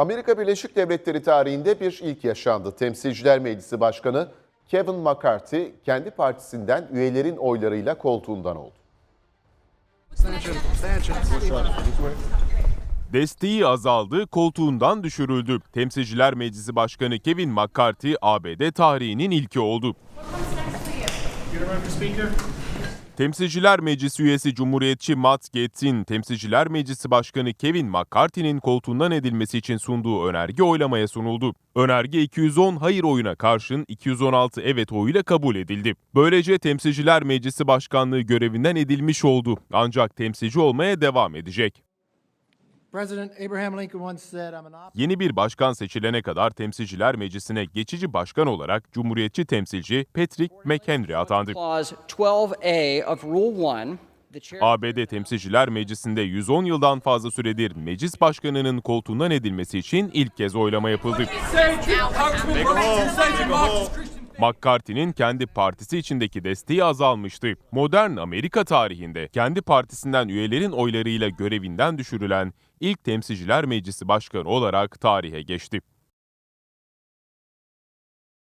Amerika Birleşik Devletleri tarihinde bir ilk yaşandı. Temsilciler Meclisi Başkanı Kevin McCarthy kendi partisinden üyelerin oylarıyla koltuğundan oldu. Desteği azaldı, koltuğundan düşürüldü. Temsilciler Meclisi Başkanı Kevin McCarthy ABD tarihinin ilki oldu. Temsilciler Meclisi üyesi Cumhuriyetçi Matt Gaetz'in Temsilciler Meclisi Başkanı Kevin McCarthy'nin koltuğundan edilmesi için sunduğu önerge oylamaya sunuldu. Önerge 210 hayır oyuna karşın 216 evet oyuyla kabul edildi. Böylece Temsilciler Meclisi Başkanlığı görevinden edilmiş oldu. Ancak temsilci olmaya devam edecek. Yeni bir başkan seçilene kadar Temsilciler Meclisi'ne geçici başkan olarak Cumhuriyetçi temsilci Patrick McHenry atandı. Clause 12A of Rule 1, the chair ABD Temsilciler Meclisi'nde 110 yıldan fazla süredir meclis başkanının koltuğundan edilmesi için ilk kez oylama yapıldı. McCarthy'nin kendi partisi içindeki desteği azalmıştı. Modern Amerika tarihinde kendi partisinden üyelerin oylarıyla görevinden düşürülen ilk Temsilciler Meclisi Başkanı olarak tarihe geçti.